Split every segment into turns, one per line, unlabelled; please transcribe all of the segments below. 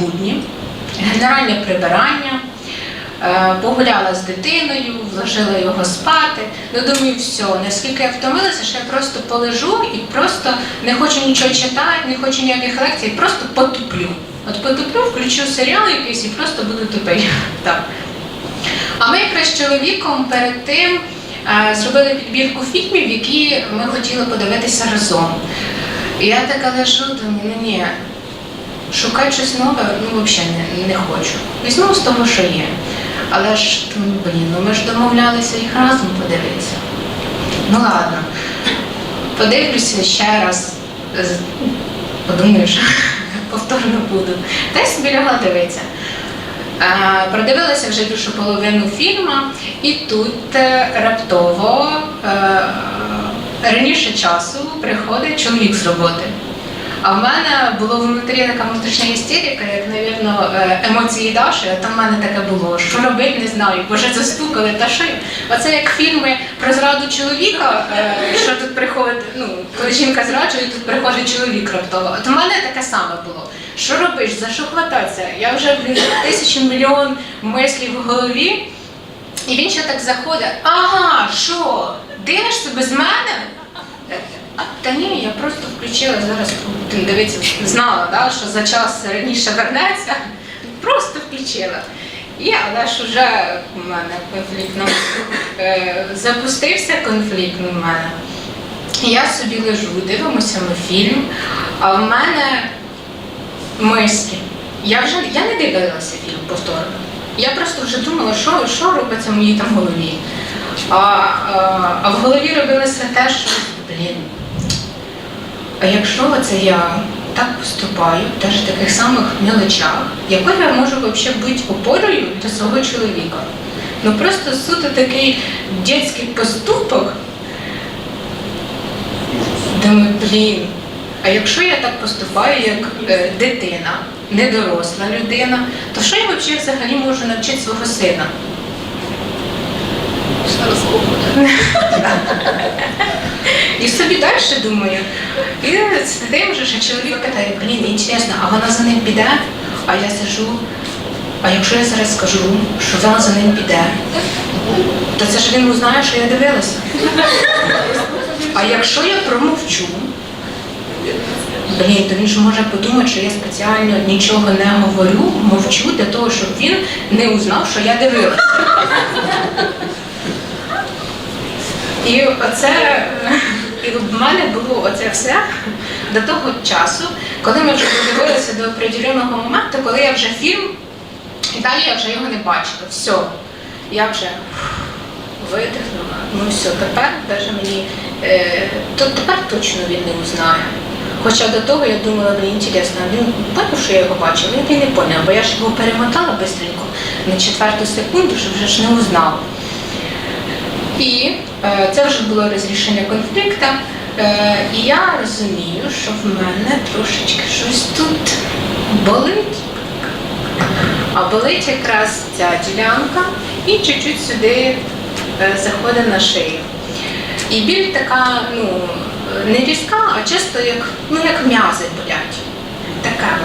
будні, генеральне прибирання. Е, Погуляла з дитиною, вложила його спати. Ну думаю, все, наскільки я втомилася, що я просто полежу і просто не хочу нічого читати, не хочу ніяких лекцій, просто потуплю. От потуплю, включу серіал якийсь і просто буду тупий. Так. А ми якраз з чоловіком перед тим е, зробили підбірку фільмів, які ми хотіли подивитися разом. І я така лежу, думаю, ну ні, шукати щось нове, ну взагалі не, не хочу. Візьму з того, що є. Але ж блін, ну ми ж домовлялися їх разом подивитися. Ну ладно, подивлюся ще раз, що повторно буду. Та й собі лягла дивитися. Продивилася вже більшу половину фільму, і тут е, раптово е, раніше часу приходить чоловік з роботи. А в мене було внутрі така внутрішня істерика, як, навірно, е, емоції Даші, а там в мене таке було, що робити, не знаю, боже, застукали та що. Оце як фільми про зраду чоловіка, е, що тут приходить, ну, коли жінка зраджує, тут приходить чоловік раптово. От у мене таке саме було. Що робиш, за що хвататися? Я вже блін, тисячу мільйон мислів в голові, і він ще так заходить. Ага, що? Дивишся без мене? Та ні, я просто включила зараз будемо дивитися, знала, да, що за час раніше вернеться. Просто включила. І, але ж вже у мене конфлікт ну, е, запустився конфлікт у мене. Я собі лежу, дивимося ми фільм, а в мене мислі. Я вже я не дивилася фільм повторно. Я просто вже думала, що, що робиться в моїй там голові. А, а, а в голові робилося те, що блін. А якщо це я так поступаю, теж в таких самих мелочах, якою я можу взагалі бути опорою для свого чоловіка? Ну просто суто такий дитячий поступок. Думаю, блін, а якщо я так поступаю, як е, дитина, недоросла людина, то що я взагалі можу навчити свого сина? І собі далі думаю. І з тим же, що чоловік питає, блін, інтересно, а вона за ним піде? А я сижу. А якщо я зараз скажу, що вона за ним піде, то це ж він узнає, що я дивилася. А якщо я промовчу, блін, то він ж може подумати, що я спеціально нічого не говорю, мовчу для того, щоб він не узнав, що я дивилася. І оце і в мене було оце все до того часу, коли ми вже додивилися до определеного моменту, коли я вже фільм, і далі я вже його не бачила. Все. Я вже видихнула. Ну все, тепер навіть мені е, то тепер точно він не узнає. Хоча до того я думала, блін, інтересно, він поняв, що я його бачила, він не поняв, бо я ж його перемотала бистренько на четверту секунду, щоб вже ж не узнав. І е, це вже було розрішення конфлікту. Е, і я розумію, що в мене трошечки щось тут болить. А болить якраз ця ділянка і чуть-чуть сюди е, заходить на шию. І біль така, ну, не різка, а чисто як, ну, як м'язи болять. Така.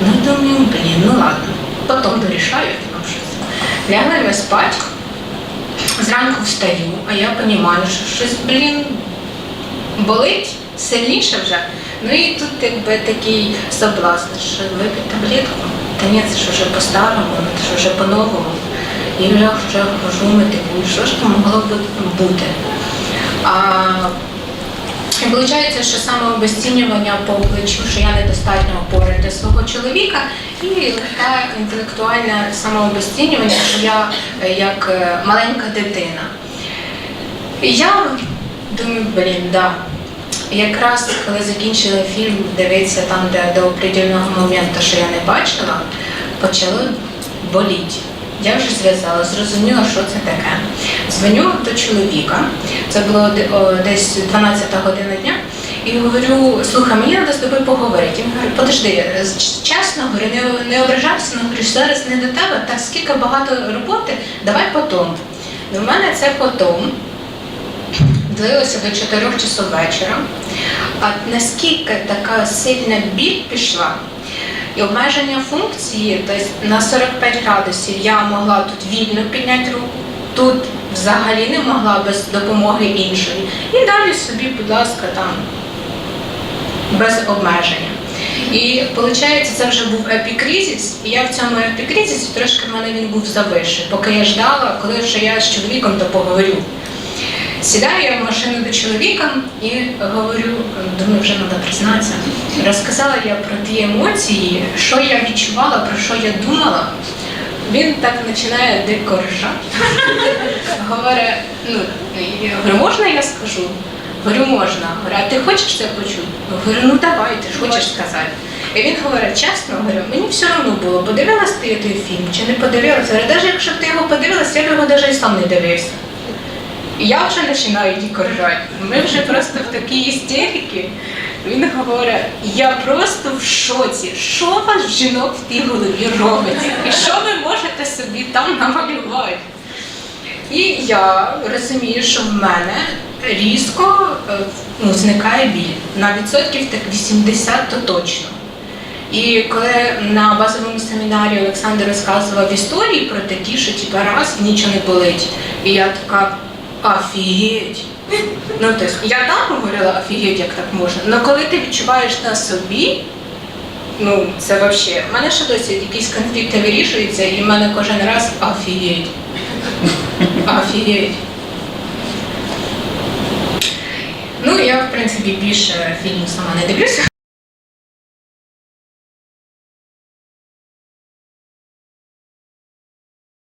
Ну думаю, блін, ну ладно. Потім дорішаю там щось. Лягли ми спати. Зранку встаю, а я розумію, що щось, блін, болить сильніше вже. Ну і тут якби такий соблазн, що випити таблетку. Та ні, це ж вже по-старому, це ж вже по-новому. І вже вже хожу мотивую, що ж там могло б бути. А, виходить, що саме обесцінювання по плечу, що я недостатньо опора для свого чоловіка, і легке інтелектуальне самообесцінювання, що я е, як е, маленька дитина. Я думаю, блін, да. Якраз коли закінчили фільм, дивитися там, де до определеного моменту, що я не бачила, почало боліти. Я вже зв'язала, зрозуміла, що це таке. Дзвоню до чоловіка, це було десь 12 година дня, і говорю, слухай, мені треба з тобою поговорити. Він говорить, подожди, чесно, говорю, не, не ображайся, ну, говорю, зараз не до тебе, так скільки багато роботи, давай потім. Ну, в мене це потім длилося до 4 часов вечора. А наскільки така сильна біль пішла, І обмеження функції, тобто на 45 градусів я могла тут вільно підняти руку, тут взагалі не могла без допомоги іншої. І далі собі, будь ласка, там без обмеження. І виходить, це вже був епікризис, і я в цьому епікризисі трошки в мене він був завищий, поки я ждала, коли вже я з чоловіком то поговорю. Сідаю я в машину до чоловіка і говорю, думаю, вже треба признатися. Розказала я про ті емоції, що я відчувала, про що я думала. Він так починає дико ржати. Говорить, ну, я говорю, можна я скажу? Говорю, можна. Говорю, а ти хочеш це почути? Говорю, ну давай, ти ж хочеш сказати. І він говорить, чесно, говорю, мені все одно було, подивилась ти той фільм чи не подивилася. Говорю, навіть якщо б ти його подивилася, я б його навіть і сам не дивився. І я вже починаю дико ржати. Ми вже просто в такій істериці. Він говорить, я просто в шоці. Що вас жінок в тій голові робиться? І що ви можете собі там намалювати? І я розумію, що в мене різко е, ну, зникає біль. На відсотків так 80 то точно. І коли на базовому семінарі Олександр розказував історії про такі, що типа раз нічого не болить. І я така офігеть. Ну, тобто, я там говорила офігеть, як так можна. Але коли ти відчуваєш на собі, ну це взагалі. У мене ще досі якісь конфлікти вирішуються, і в мене кожен раз офігеть. Офігеть. Ну, я, в принципі, більше фільму сама не дивлюся.